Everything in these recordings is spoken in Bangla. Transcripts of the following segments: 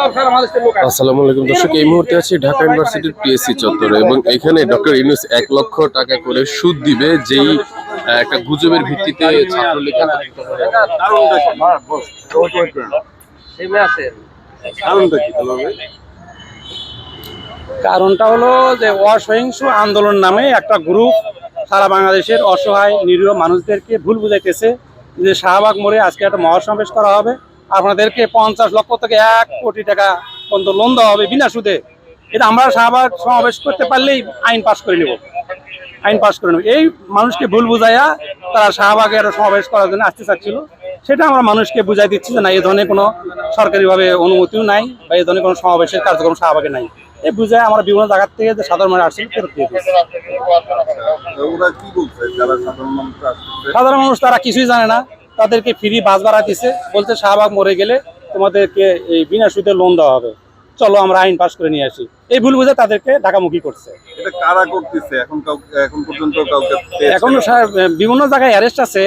আসসালামু আলাইকুম দর্শক এই মুহূর্তে আছি ঢাকা ইউনিভার্সিটির পিএসসি চত্বরে এবং এখানে ডক্টর ইউনুস এক লক্ষ টাকা করে সুদ দিবে যেই একটা গুজবের ভিত্তিতে ছাত্রলীগ কারণটা হলো যে অসহিংস আন্দোলন নামে একটা গ্রুপ সারা বাংলাদেশের অসহায় নিরীহ মানুষদেরকে ভুল বুঝাইতেছে যে শাহবাগ মোড়ে আজকে একটা মহাসমাবেশ করা হবে। আপনাদেরকে পঞ্চাশ লক্ষ থেকে এক কোটি টাকা পর্যন্ত লোন দেওয়া হবে বিনা সুদে। এটা আমরা শাহবাগ সমাবেশ করতে পারলেই আইন পাশ করে নেব। আইন পাশ করে নেব। এই মানুষকে ভুল বুঝাইয়া তারা শাহবাগে একটা সমাবেশ করার জন্য আসতে চাচ্ছিল। সেটা আমরা মানুষকে বুঝাই দিচ্ছি যে না এই ধরনের কোনো সরকারিভাবে অনুমতিও নাই বা এই ধরনের কোনো সমাবেশের কার্যক্রম শাহবাগে নাই। এই বুঝায় আমরা বিভিন্ন জায়গার থেকে যে সাধারণ মানুষ আসছিল ফেরত দিয়ে আসছে সাধারণ মানুষ তারা কিছুই জানে না। তাদেরকে ফ্রি বাস ভাড়া দিছে। বলছে শাহবাগ মরে গেলে তোমাদেরকে এই বিনা সুদে লোন দেওয়া হবে। চলো আমরা আইন পাশ করে নিয়ে আসি। এই ভুল বুঝে তাদেরকে ঢাকামুখী করছে। এটা কারা করতেছে? এখন এখন পর্যন্ত কাউকে এখন বিভিন্ন জায়গায় অ্যারেস্ট আছে।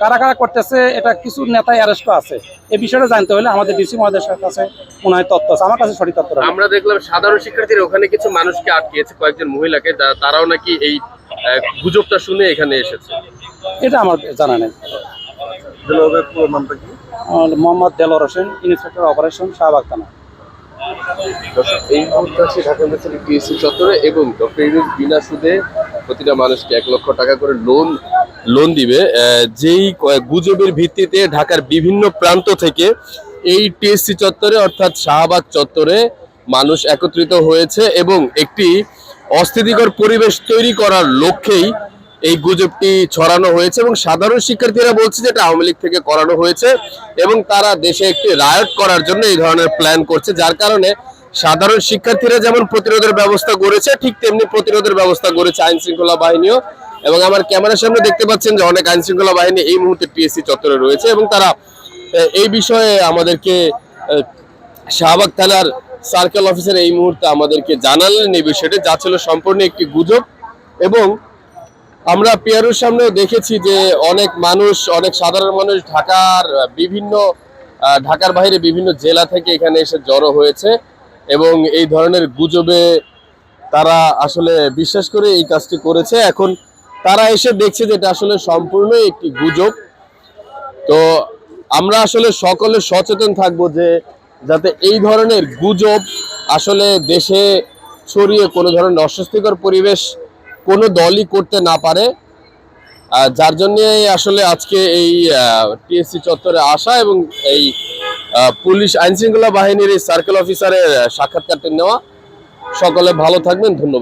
কারা কারা করতেছে এটা কিছু নেতাই অ্যারেস্ট আছে। এই বিষয়টা জানতে হলে আমাদের ডিসি মহাদেশের কাছে মনে হয় তথ্য আছে। আমার কাছে সঠিক তথ্য আমরা দেখলাম সাধারণ শিক্ষার্থীরা ওখানে কিছু মানুষকে আটকিয়েছে কয়েকজন মহিলাকে তারাও নাকি এই আহ, গুজবটা শুনে এখানে এসেছে। এটা আমার জানা নেই। মোহাম্মদ দেলোয়ার হোসেন ইন্সপেক্টর অপারেশন শাহবাগ থানা। দর্শক, এই মুহূর্তে আছে ঢাকা চত্বরে এবং ডক্টর ইউনুস বিনা সুদে প্রতিটা মানুষকে এক লক্ষ টাকা করে লোন লোন দিবে। যেই গুজবের ভিত্তিতে ঢাকার বিভিন্ন প্রান্ত থেকে এই টিএসসি চত্বরে অর্থাৎ শাহবাগ চত্বরে মানুষ একত্রিত হয়েছে এবং একটি অস্থিতিকর পরিবেশ তৈরি করার লক্ষ্যেই এই গুজবটি ছড়ানো হয়েছে এবং সাধারণ শিক্ষার্থীরা বলছে যে এটা আওয়ামী লীগ থেকে করানো হয়েছে এবং তারা দেশে একটি রায়ট করার জন্য এই ধরনের প্ল্যান করছে, যার কারণে সাধারণ শিক্ষার্থীরা যেমন প্রতিরোধের ব্যবস্থা করেছে, ঠিক তেমনি প্রতিরোধের ব্যবস্থা করেছে আইন শৃঙ্খলা বাহিনীও। এবং আমার ক্যামেরার সামনে দেখতে পাচ্ছেন যে অনেক আইন শৃঙ্খলা বাহিনী এই মুহূর্তে টিএসসি চত্বরে রয়েছে এবং তারা এই বিষয়ে আমাদেরকে শাহবাগ থানার সার্কেল অফিসার এই মুহূর্তে আমাদেরকে জানালেন। এই বিষয়টি, যা ছিল সম্পূর্ণ একটি গুজব এবং আমরা পিয়ারুর সামনেও দেখেছি যে অনেক মানুষ, অনেক সাধারণ মানুষ ঢাকার বিভিন্ন ঢাকার বাইরে বিভিন্ন জেলা থেকে এখানে এসে জড়ো হয়েছে এবং এই ধরনের গুজবে তারা আসলে বিশ্বাস করে এই কাজটি করেছে। এখন তারা এসে দেখছে যে এটা আসলে সম্পূর্ণ একটি গুজব। তো আমরা আসলে সকলে সচেতন থাকব যে যাতে এই ধরনের গুজব আসলে দেশে ছড়িয়ে কোনো ধরনের অস্বস্তিকর পরিবেশ কোনো দলই করতে না পারে। যার জন্যে আসলে আজকে এই টিএসসি চত্বরে আসা এবং এই পুলিশ আইনশৃঙ্খলা বাহিনীর এই সার্কেল অফিসারের সাক্ষাৎকারটি নেওয়া। সকলে ভালো থাকবেন, ধন্যবাদ।